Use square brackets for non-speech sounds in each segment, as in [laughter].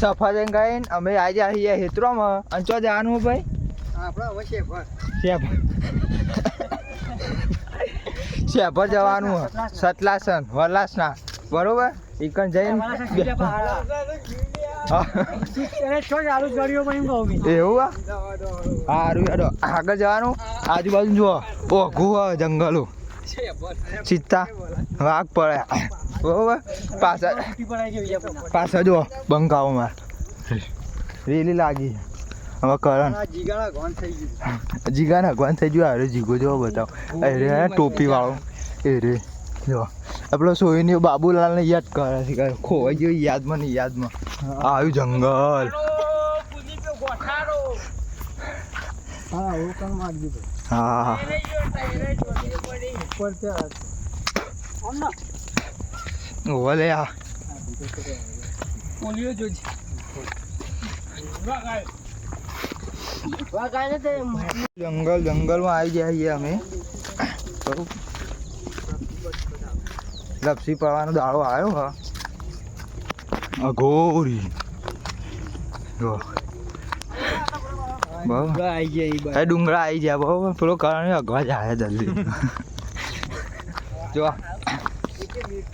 સફરજન ગઈને અમે આજે આવીએ હેતરોમાં. અને ચો જવાનું ભાઈ? આપણા શેફર. જવાનું સતલાસન વલાસના બરોબર? ઇકન જઈને એવું સારું હેડો આગળ જવાનું? આજુબાજુ જુઓ. ઓઘું જંગલો. ચિત્તા. વાઘ પડે બરોબર? પાછા પાછા જુઓ, બંકાઓમાં. રેલી લાગી હવે કરણ. જીગા ભગવાન થઈ ગયો. અરે જીગો જો બતાવો. અરે ટોપી વાળો એ રે જો આપણો સોયની બાબુલાલ ને યાદ કરે છે. ખોવાઈ ગયો યાદમાં ને યાદમાં. આવ્યું જંગલ. હા હું કણ માર દીધું હા ઉપર ત્યાં ઓલે આ. પોલિયો જોજી જંગલ, જંગલમાં આવી ગયા છીએ અમે. લપસી પડવાનો દાડો આવ્યો, હા. અઘોરી ડુંગરા આવી ગયા બહુ પેલો કારણ અઘવા જાય જલ્દી. જો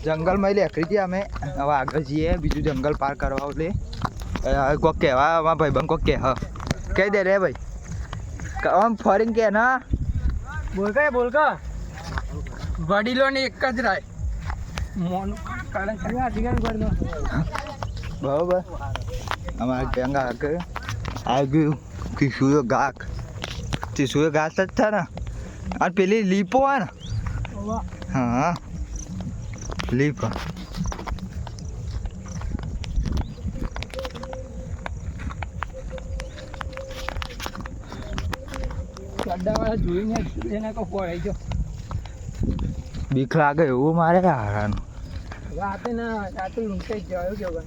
જંગલમાં લેખરી ગયા અમે હવે આગળ જઈએ બીજું જંગલ પાર કરવા એટલે. હવે કોક કહેવા અમારા ભાઈબંધ કોક કે હ કહી દે રે ભાઈ. આમ ફરીને કે ના. બોલ કા બોલ કા. વડીલો ને એક જ રાય. મોન કારણ કે આ જીગાડ ગોળ બરોબર. અમારા ગંગા આગળ કે કિશુયો ગાક. કિશુયો ઘાસ જ થાય ને. આ પેલી લીપો હોય ને? હા. લીપ ચડ્ડા વાળા જોઈને એને કો પડાઈ જો બીક લાગે એવું મારે હારાનું રાતે ના રાતે લૂંટાઈ ગયો કેવો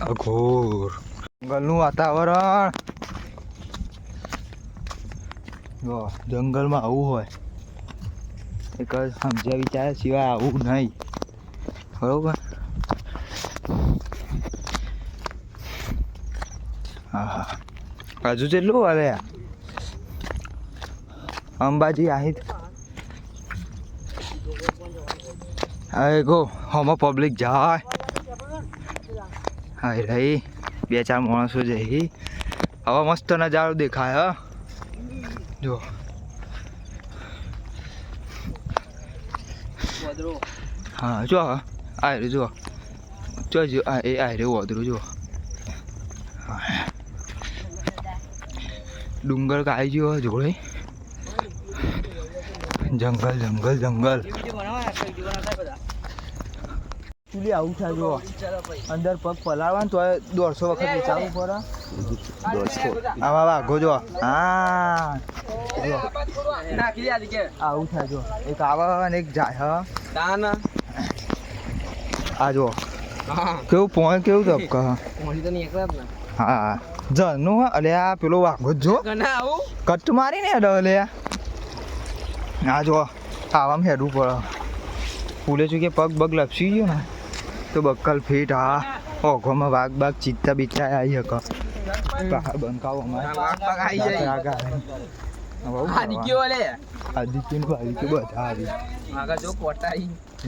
અઘોર જંગલનું વાતાવરણ. જો, જંગલમાં આવું હોય. એક જ સમજ્યા વિચાર સિવાય આવું નહીં. બરોબર? હા હજુ કેટલું હવે અંબાજી અંબાજી આહી હવે ગો હમો પબ્લિક જાય. હાય રહી બે ચાર માણસો જઈ હવે મસ્ત નજારો દેખાય હ. જો હા જો આ રે જો જો જો આ એ આ રે ઓદરું જો ડુંગર કાઈ ગયો જોડે? જંગલ જંગલ જંગલ. ચૂલી આવું થાય જો અંદર પગ પલાળવા તો દોઢસો વખત વિચારવું પડે. દોઢસો. આમાં વાઘો જો હા. જો આવું થાય જો એક આવા અને એક જાય હા. આ જો કેવું પોણ કેવું ધબકા હા. જનું અલે આ પેલો વાઘો જો આવું? કટ મારી ને અલે. આ જો આવામાં હેડવું પડે. ફૂલે છું કે પગ બગ લપસી ગયો ને. તો બક્કલ ફીટ હા. ઓઘોમાં વાઘ બાગ ચિત્તા બીચા આવી હક બહાર બંકાવો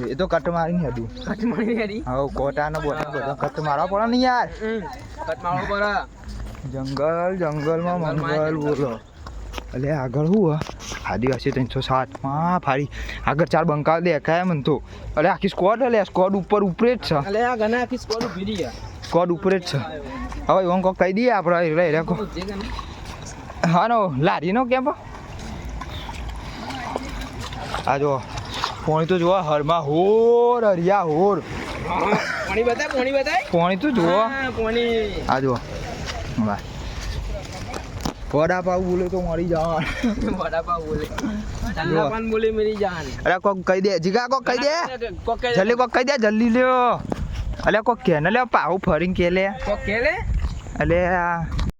એ તો કટ કટ મળી હેડી હવે કોટાનો બોટા બધા. કટ મારવા પડે ને યાર. કટ મારવો પર જંગલ જંગલમાં મંગલ બોલો. એટલે આગળ શું હે. આદિવાસી ત્રણસો સાતમાં ફારી આગળ ચાર બંકા દેખાય મને તો. અરે આખી સ્કોડ અલે સ્કોડ ઉપર ઉપરે જ છે. અલે આ ઘણા આખી સ્કોડ ઊભી રહી સ્કોડ ઉપરે જ છે. હવે એમ કોક કહી દઈએ આપણે રે રે કો હા નો લારીનો કેમ આ જો પોણી તો જોવા હરમાં હોર હરિયા હોર. પોણી બતાય પોણી બતાય. પોણી તો જુઓ. પોણી. આ જો વાહ. વડાપાવ બોલે તો મરી જવાનું. [laughs] વડાપાવ બોલે. ઠંડા પાન બોલે મેરી જાન અરે કોક કહી દે જીગા કોક કહી દે. જલ્દી કોક કહી દે જલ્દી લ્યો. અલે કોક કે ને લે પાહુ ફરીને કે લે. કોક કે લે? અલે આ